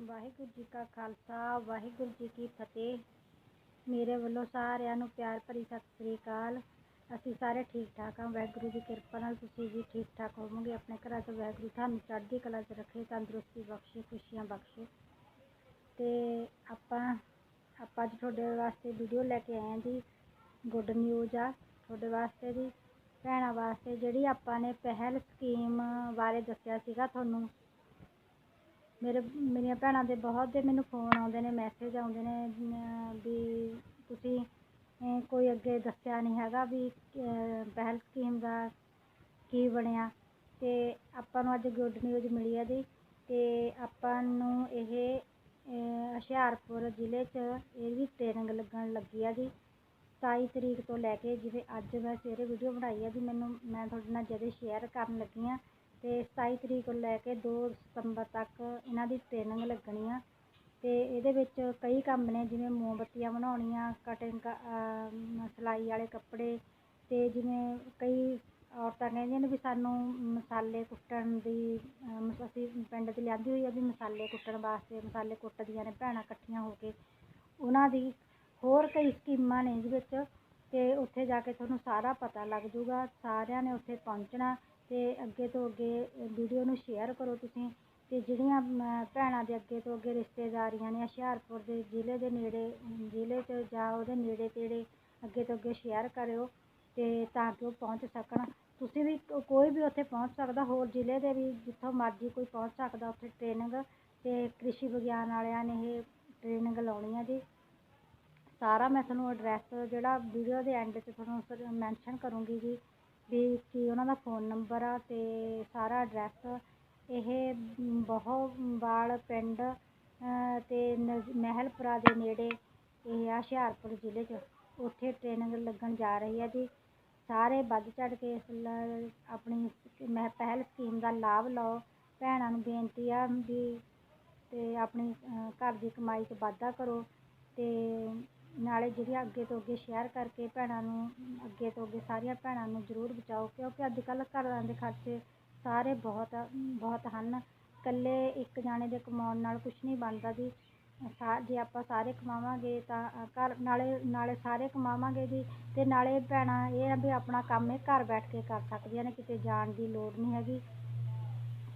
ਵਾਹਿਗੁਰੂ ਜੀ ਕਾ ਖਾਲਸਾ, ਵਾਹਿਗੁਰੂ ਜੀ ਕੀ ਫਤਿਹ। ਮੇਰੇ ਵੱਲੋਂ ਸਾਰਿਆਂ ਨੂੰ ਪਿਆਰ ਭਰੀ ਸਤਿ ਸ੍ਰੀ ਅਕਾਲ। ਅਸੀਂ ਸਾਰੇ ਠੀਕ ਠਾਕ ਹਾਂ। ਵਾਹਿਗੁਰੂ ਦੀ ਕਿਰਪਾ ਨਾਲ ਤੁਸੀਂ ਵੀ ਠੀਕ ਠਾਕ ਹੋਵੋਗੇ। ਆਪਣੇ ਘਰਾਂ 'ਚ ਵਾਹਿਗੁਰੂ ਤੁਹਾਨੂੰ ਚੜ੍ਹਦੀ ਕਲਾ 'ਚ ਰੱਖੇ, ਤੰਦਰੁਸਤੀ ਬਖਸ਼ੇ, ਖੁਸ਼ੀਆਂ ਬਖਸ਼ੇ। ਤੇ ਆਪਾਂ ਆਪਾਂ ਅੱਜ ਤੁਹਾਡੇ ਵਾਸਤੇ ਵੀਡੀਓ ਲੈ ਕੇ ਆਏ ਹਾਂ ਜੀ। ਗੁੱਡ ਨਿਊਜ਼ ਆ ਤੁਹਾਡੇ ਵਾਸਤੇ ਜੀ। ਭੈਣਾਂ ਵਾਸਤੇ ਜਿਹੜੀ ਆਪਾਂ ਨੇ ਪਹਿਲ ਸਕੀਮ ਬਾਰੇ ਦੱਸਿਆ ਸੀਗਾ ਤੁਹਾਨੂੰ। ਮੇਰੇ, ਮੇਰੀਆਂ ਭੈਣਾਂ ਦੇ ਬਹੁਤ ਦੇ ਮੈਨੂੰ ਫੋਨ ਆਉਂਦੇ ਨੇ ਮੈਸੇਜ ਆਉਂਦੇ ਨੇ ਵੀ ਤੁਸੀਂ ਕੋਈ ਅੱਗੇ ਦੱਸਿਆ ਨਹੀਂ ਹੈਗਾ ਵੀ ਪਹਿਲ ਸਕੀਮ ਦਾ ਕੀ ਬਣਿਆ। ਅਤੇ ਆਪਾਂ ਨੂੰ ਅੱਜ ਗੁੱਡ ਨਿਊਜ਼ ਮਿਲੀ ਹੈ ਜੀ ਅਤੇ ਆਪਾਂ ਨੂੰ ਇਹ ਹੁਸ਼ਿਆਰਪੁਰ ਜ਼ਿਲ੍ਹੇ 'ਚ ਇਹਦੀ ਟ੍ਰੇਨਿੰਗ ਲੱਗਣ ਲੱਗੀ ਆ ਜੀ। 27 ਤਰੀਕ ਤੋਂ ਲੈ ਕੇ ਜਿਵੇਂ ਅੱਜ ਮੈਂ ਸਵੇਰੇ ਵੀਡੀਓ ਬਣਾਈ ਆ ਜੀ ਮੈਨੂੰ, ਮੈਂ ਤੁਹਾਡੇ ਨਾਲ ਜਦੇ ਸ਼ੇਅਰ ਕਰਨ ਲੱਗੀ ਹਾਂ ਅਤੇ ਸਤਾਈ ਤਰੀਕ ਤੋਂ ਲੈ ਕੇ ਦੋ ਸਤੰਬਰ ਤੱਕ ਇਹਨਾਂ ਦੀ ਟ੍ਰੇਨਿੰਗ ਲੱਗਣੀ ਆ। ਅਤੇ ਇਹਦੇ ਵਿੱਚ ਕਈ ਕੰਮ ਨੇ ਜਿਵੇਂ ਮੋਮਬੱਤੀਆਂ ਬਣਾਉਣੀਆਂ ਕਟਿੰਗ ਸਿਲਾਈ ਵਾਲੇ ਕੱਪੜੇ ਅਤੇ ਜਿਵੇਂ ਕਈ ਔਰਤਾਂ ਕਹਿੰਦੀਆਂ ਨੇ ਵੀ ਸਾਨੂੰ ਮਸਾਲੇ ਕੁੱਟਣ ਦੀ ਅਮ, ਅਸੀਂ ਪਿੰਡ 'ਚ ਲਿਆਂਦੀ ਹੋਈ ਆ ਵੀ ਮਸਾਲੇ ਕੁੱਟਣ ਵਾਸਤੇ ਮਸਾਲੇ ਕੁੱਟਦੀਆਂ ਨੇ ਭੈਣਾਂ ਇਕੱਠੀਆਂ ਹੋ ਕੇ। ਉਹਨਾਂ ਦੀ ਹੋਰ ਕਈ ਸਕੀਮਾਂ ਨੇ ਇਹਦੇ ਵਿੱਚ ਅਤੇ ਉੱਥੇ ਜਾ ਕੇ ਤੁਹਾਨੂੰ ਸਾਰਾ ਪਤਾ ਲੱਗ ਜੂਗਾ ਸਾਰਿਆਂ ਨੇ ਉੱਥੇ ਪਹੁੰਚਣਾ। ਅਤੇ ਅੱਗੇ ਤੋਂ ਅੱਗੇ ਵੀਡੀਓ ਨੂੰ ਸ਼ੇਅਰ ਕਰੋ ਤੁਸੀਂ ਅਤੇ ਜਿਹੜੀਆਂ ਅਮ, ਭੈਣਾਂ ਦੇ ਅੱਗੇ ਤੋਂ ਅੱਗੇ ਰਿਸ਼ਤੇਦਾਰੀਆਂ ਨੇ ਹੁਸ਼ਿਆਰਪੁਰ ਦੇ ਜ਼ਿਲ੍ਹੇ ਦੇ ਨੇੜੇ ਜ਼ਿਲ੍ਹੇ 'ਚ ਜਾਂ ਉਹਦੇ ਨੇੜੇ ਤੇੜੇ ਅੱਗੇ ਤੋਂ ਅੱਗੇ ਸ਼ੇਅਰ ਕਰਿਓ ਅਤੇ ਤਾਂ ਕਿ ਉਹ ਪਹੁੰਚ ਸਕਣ। ਤੁਸੀਂ ਵੀ ਕੋਈ ਵੀ ਉੱਥੇ ਪਹੁੰਚ ਸਕਦਾ ਹੋਰ ਜ਼ਿਲ੍ਹੇ ਦੇ ਵੀ ਜਿੱਥੋਂ ਮਰਜ਼ੀ ਕੋਈ ਪਹੁੰਚ ਸਕਦਾ ਉੱਥੇ ਟ੍ਰੇਨਿੰਗ ਅਤੇ ਕ੍ਰਿਸ਼ੀ ਵਿਗਿਆਨ ਵਾਲਿਆਂ ਨੇ ਇਹ ਟ੍ਰੇਨਿੰਗ ਲਾਉਣੀ ਆ ਜੀ। ਸਾਰਾ ਮੈਂ ਤੁਹਾਨੂੰ ਐਡਰੈਸ ਜਿਹੜਾ ਵੀਡੀਓ ਦੇ ਐਂਡ 'ਚ ਤੁਹਾਨੂੰ ਮੈਂਸ਼ਨ ਕਰੂੰਗੀ ਜੀ। ਵੀ ਕੀ ਉਹਨਾਂ ਦਾ ਫੋਨ ਨੰਬਰ ਆ ਤੇ ਸਾਰਾ ਐਡਰੈਸ ਇਹ ਬਹੁਵਾਲ ਪਿੰਡ ਅਤੇ ਤੇ ਮਹਿਲਪੁਰਾ ਦੇ ਨੇੜੇ ਇਹ ਆ ਹੁਸ਼ਿਆਰਪੁਰ ਜ਼ਿਲ੍ਹੇ 'ਚ। ਉੱਥੇ ਟ੍ਰੇਨਿੰਗ ਲੱਗਣ ਜਾ ਰਹੀ ਹੈ ਜੀ। ਸਾਰੇ ਵੱਧ ਚੜ੍ਹ ਕੇ ਇਸ ਲ- ਆਪਣੀ ਮਹਿ, ਪਹਿਲ ਸਕੀਮ ਦਾ ਲਾਭ ਲਓ। ਭੈਣਾਂ ਨੂੰ ਬੇਨਤੀ ਆ ਵੀ ਅਤੇ ਆਪਣੀ ਘਰ ਦੀ ਕਮਾਈ 'ਚ ਵਾਧਾ ਕਰੋ ਅਤੇ ਨਾਲੇ ਜਿਹੜੀਆਂ ਅੱਗੇ ਤੋਂ ਅੱਗੇ ਸ਼ੇਅਰ ਕਰਕੇ ਭੈਣਾਂ ਨੂੰ, ਅੱਗੇ ਤੋਂ ਅੱਗੇ ਸਾਰੀਆਂ ਭੈਣਾਂ ਨੂੰ ਜ਼ਰੂਰ ਬਚਾਓ, ਕਿਉਂਕਿ ਅੱਜ ਕੱਲ੍ਹ ਘਰਾਂ ਦੇ ਖਰਚੇ ਸਾਰੇ ਬਹੁਤ ਬਹੁਤ ਹਨ। ਇਕੱਲੇ ਇੱਕ ਜਾਣੇ ਦੇ ਕਮਾਉਣ ਨਾਲ ਕੁਛ ਨਹੀਂ ਬਣਦਾ ਜੀ। ਸਾ, ਜੇ ਆਪਾਂ ਸਾਰੇ ਕਮਾਵਾਂਗੇ ਤਾਂ ਘਰ, ਨਾਲੇ ਨਾਲੇ ਸਾਰੇ ਕਮਾਵਾਂਗੇ ਜੀ ਅਤੇ ਨਾਲੇ ਭੈਣਾਂ ਇਹ ਆ ਵੀ ਆਪਣਾ ਕੰਮ ਇਹ ਘਰ ਬੈਠ ਕੇ ਕਰ ਸਕਦੀਆਂ ਨੇ, ਕਿਤੇ ਜਾਣ ਦੀ ਲੋੜ ਨਹੀਂ ਹੈਗੀ।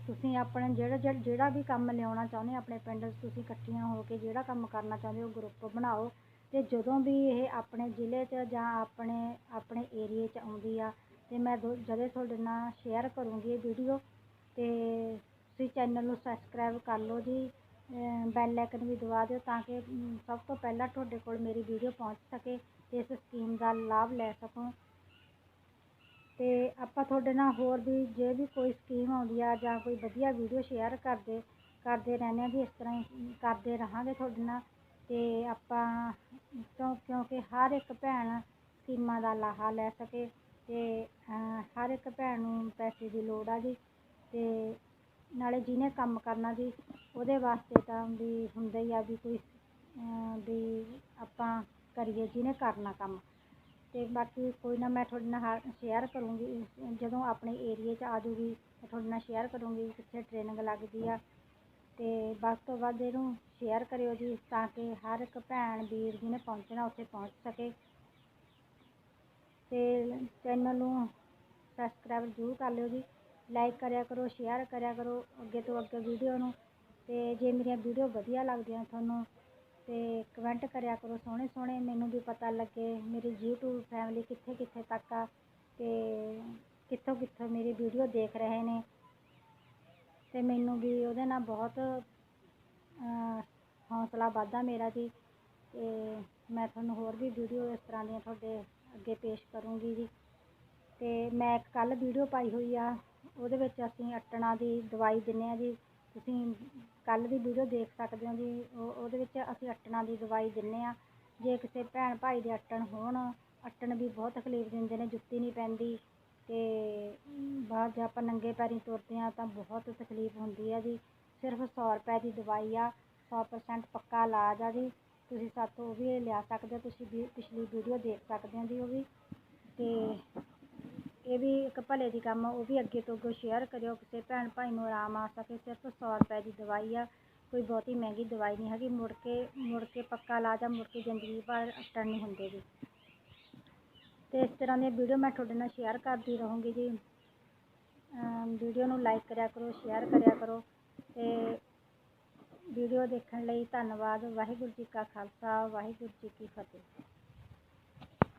ਤੁਸੀਂ ਆਪਣੇ ਜਿਹੜਾ ਜਿਹੜਾ ਜਿਹੜਾ ਵੀ ਕੰਮ ਲਿਆਉਣਾ ਚਾਹੁੰਦੇ ਆਪਣੇ ਪਿੰਡ 'ਚ ਤੁਸੀਂ ਇਕੱਠੀਆਂ ਹੋ ਕੇ ਜਿਹੜਾ ਕੰਮ ਕਰਨਾ ਚਾਹੁੰਦੇ ਹੋ ਗਰੁੱਪ ਬਣਾਓ। ਅਤੇ ਜਦੋਂ ਵੀ ਇਹ ਆਪਣੇ ਜ਼ਿਲ੍ਹੇ 'ਚ ਜਾਂ ਆਪਣੇ ਆਪਣੇ ਏਰੀਏ 'ਚ ਆਉਂਦੀ ਆ ਅਤੇ ਮੈਂ ਦੋ, ਜਦੇ ਤੁਹਾਡੇ ਨਾਲ ਸ਼ੇਅਰ ਕਰੂੰਗੀ ਇਹ ਵੀਡੀਓ ਅਤੇ ਤੁਸੀਂ ਚੈਨਲ ਨੂੰ ਸਬਸਕ੍ਰਾਈਬ ਕਰ ਲਓ ਜੀ ਬੈਲ ਆਈਕਨ ਵੀ ਦਬਾ ਦਿਓ ਤਾਂ ਕਿ ਸਭ ਤੋਂ ਪਹਿਲਾਂ ਤੁਹਾਡੇ ਕੋਲ ਮੇਰੀ ਵੀਡੀਓ ਪਹੁੰਚ ਸਕੇ ਅਤੇ ਇਸ ਸਕੀਮ ਦਾ ਲਾਭ ਲੈ ਸਕੋ। ਅਤੇ ਆਪਾਂ ਤੁਹਾਡੇ ਨਾਲ ਹੋਰ ਵੀ ਜੇ ਵੀ ਕੋਈ ਸਕੀਮ ਆਉਂਦੀ ਆ ਜਾਂ ਕੋਈ ਵਧੀਆ ਵੀਡੀਓ ਸ਼ੇਅਰ ਕਰਦੇ ਕਰਦੇ ਰਹਿੰਦੇ ਆ ਵੀ ਇਸ ਤਰ੍ਹਾਂ ਹੀ ਕਰਦੇ ਰਹਾਂਗੇ ਤੁਹਾਡੇ ਨਾਲ। ਅਤੇ ਆਪਾਂ ਕਿਉਂ, ਕਿਉਂਕਿ ਹਰ ਇੱਕ ਭੈਣ ਸਕੀਮਾਂ ਦਾ ਲਾਹਾ ਲੈ ਸਕੇ ਅਤੇ ਹਰ ਇੱਕ ਭੈਣ ਨੂੰ ਪੈਸੇ ਦੀ ਲੋੜ ਆ ਜੀ ਅਤੇ ਨਾਲੇ ਜਿਹਨੇ ਕੰਮ ਕਰਨਾ ਜੀ, ਉਹਦੇ ਵਾਸਤੇ ਤਾਂ ਵੀ ਹੁੰਦਾ ਹੀ ਆ ਵੀ ਕੋਈ ਵੀ ਆਪਾਂ ਕਰੀਏ ਜਿਹਨੇ ਕਰਨਾ ਕੰਮ। ਅਤੇ ਬਾਕੀ ਕੋਈ ਨਾ ਮੈਂ ਤੁਹਾਡੇ ਨਾਲ ਸ਼ੇਅਰ ਕਰੂੰਗੀ, ਜਦੋਂ ਆਪਣੇ ਏਰੀਏ 'ਚ ਆ ਜੂਗੀ ਤਾਂ ਤੁਹਾਡੇ ਨਾਲ ਸ਼ੇਅਰ ਕਰੂੰਗੀ, ਕਿੱਥੇ ਟ੍ਰੇਨਿੰਗ ਲੱਗਦੀ ਆ ਅਤੇ ਵੱਧ ਤੋਂ ਵੱਧ ਇਹਨੂੰ ਸ਼ੇਅਰ ਕਰਿਓ ਜੀ ਤਾਂ ਕਿ ਹਰ ਇੱਕ ਭੈਣ ਵੀਰ ਜਿਹਨੇ ਪਹੁੰਚਣਾ, ਉੱਥੇ ਪਹੁੰਚ ਸਕੇ। ਅਤੇ ਚੈਨਲ ਨੂੰ ਸਬਸਕ੍ਰਾਈਬ ਜ਼ਰੂਰ ਕਰ ਲਿਓ ਜੀ। ਲਾਈਕ ਕਰਿਆ ਕਰੋ ਸ਼ੇਅਰ ਕਰਿਆ ਕਰੋ ਅੱਗੇ ਤੋਂ ਅੱਗੇ ਵੀਡੀਓ ਨੂੰ। ਅਤੇ ਜੇ ਮੇਰੀਆਂ ਵੀਡੀਓ ਵਧੀਆ ਲੱਗਦੀਆਂ ਤੁਹਾਨੂੰ ਤੇ ਕਮੈਂਟ ਕਰਿਆ ਕਰੋ ਸੋਹਣੇ ਸੋਹਣੇ, ਮੈਨੂੰ ਵੀ ਪਤਾ ਲੱਗੇ ਮੇਰੀ YouTube ਫੈਮਿਲੀ ਕਿੱਥੇ ਕਿੱਥੇ ਤੱਕ ਆ ਅਤੇ ਕਿੱਥੋਂ ਕਿੱਥੋਂ ਮੇਰੀ ਵੀਡੀਓ ਦੇਖ ਰਹੇ ਨੇ। ਅਤੇ ਮੈਨੂੰ ਵੀ ਉਹਦੇ ਨਾਲ ਬਹੁਤ ਅਹ, ਹੌਸਲਾ ਵੱਧਦਾ ਮੇਰਾ ਜੀ। ਅਤੇ ਮੈਂ ਤੁਹਾਨੂੰ ਹੋਰ ਵੀ ਵੀਡੀਓ ਇਸ ਤਰ੍ਹਾਂ ਦੀਆਂ ਤੁਹਾਡੇ ਅੱਗੇ ਪੇਸ਼ ਕਰੂੰਗੀ ਜੀ। ਅਤੇ ਮੈਂ ਇੱਕ ਕੱਲ ਵੀਡੀਓ ਪਾਈ ਹੋਈ ਆ। ਉਹਦੇ ਵਿੱਚ ਅਸੀਂ ਅਟਣਾ ਦੀ ਦਵਾਈ ਦਿੰਨੇ ਆ ਜੀ। ਤੁਸੀਂ ਕੱਲ੍ਹ ਦੀ ਵੀਡੀਓ ਦੇਖ ਸਕਦੇ ਹੋ ਜੀ। ਉਹ ਉਹਦੇ ਵਿੱਚ ਅਸੀਂ ਅਟਣਾ ਦੀ ਦਵਾਈ ਦਿੰਨੇ ਆ। ਜੇ ਕਿਸੇ ਭੈਣ ਭਾਈ ਦੇ ਅਟਣ ਹੋਣ ਅਟਣ ਵੀ ਬਹੁਤ ਤਕਲੀਫ ਦਿੰਦੇ ਨੇ ਜੁੱਤੀ ਨਹੀਂ ਪੈਂਦੀ। ਅਤੇ ਬਾਅਦ ਜੇ ਆਪਾਂ ਨੰਗੇ ਪੈਰੀਂ ਤੁਰਦੇ ਹਾਂ ਤਾਂ ਬਹੁਤ ਤਕਲੀਫ ਹੁੰਦੀ ਹੈ ਜੀ। ਸਿਰਫ ਸੌ ਰੁਪਏ ਦੀ ਦਵਾਈ ਆ 100% ਪੱਕਾ ਇਲਾਜ ਆ ਜੀ। ਤੁਸੀਂ ਸਾਤੋਂ ਉਹ ਵੀ ਲਿਆ ਸਕਦੇ ਹੋ, ਤੁਸੀਂ ਵੀ ਪਿਛਲੀ ਵੀਡੀਓ ਦੇਖ ਸਕਦੇ ਹੋ ਜੀ ਉਹ ਵੀ। ਅਤੇ ਇਹ ਵੀ ਇੱਕ ਭਲੇ ਦੀ ਕੰਮ, ਉਹ ਵੀ ਅੱਗੇ ਤੋਂ ਅੱਗੇ ਸ਼ੇਅਰ ਕਰਿਓ। ਕਿਸੇ ਭੈਣ ਭਾਈ ਨੂੰ ਆਰਾਮ ਆ ਸਕੇ, ਸਿਰਫ ਸੌ ਰੁਪਏ ਦੀ ਦਵਾਈ ਆ। ਕੋਈ ਬਹੁਤੀ ਮਹਿੰਗੀ ਦਵਾਈ ਨਹੀਂ ਹੈਗੀ। ਮੁੜ ਕੇ ਮੁੜ ਕੇ ਪੱਕਾ ਇਲਾਜ ਆ, ਮੁੜ ਕੇ ਜ਼ਿੰਦਗੀ ਭਰ ਅਸਰ ਨਹੀਂ ਹੁੰਦੇ ਜੀ। ਅਤੇ ਇਸ ਤਰ੍ਹਾਂ ਦੀਆਂ ਵੀਡੀਓ ਮੈਂ ਤੁਹਾਡੇ ਨਾਲ ਸ਼ੇਅਰ ਕਰਦੀ ਰਹੂੰਗੀ ਜੀ। ਵੀਡੀਓ ਨੂੰ ਲਾਈਕ ਕਰਿਆ ਕਰੋ ਸ਼ੇਅਰ ਕਰਿਆ ਕਰੋ ਅਤੇ ਵੀਡੀਓ ਦੇਖਣ ਲਈ ਧੰਨਵਾਦ। ਵਾਹਿਗੁਰੂ ਜੀ ਕਾ ਖਾਲਸਾ, ਵਾਹਿਗੁਰੂ ਜੀ ਕੀ ਫਤਿਹ।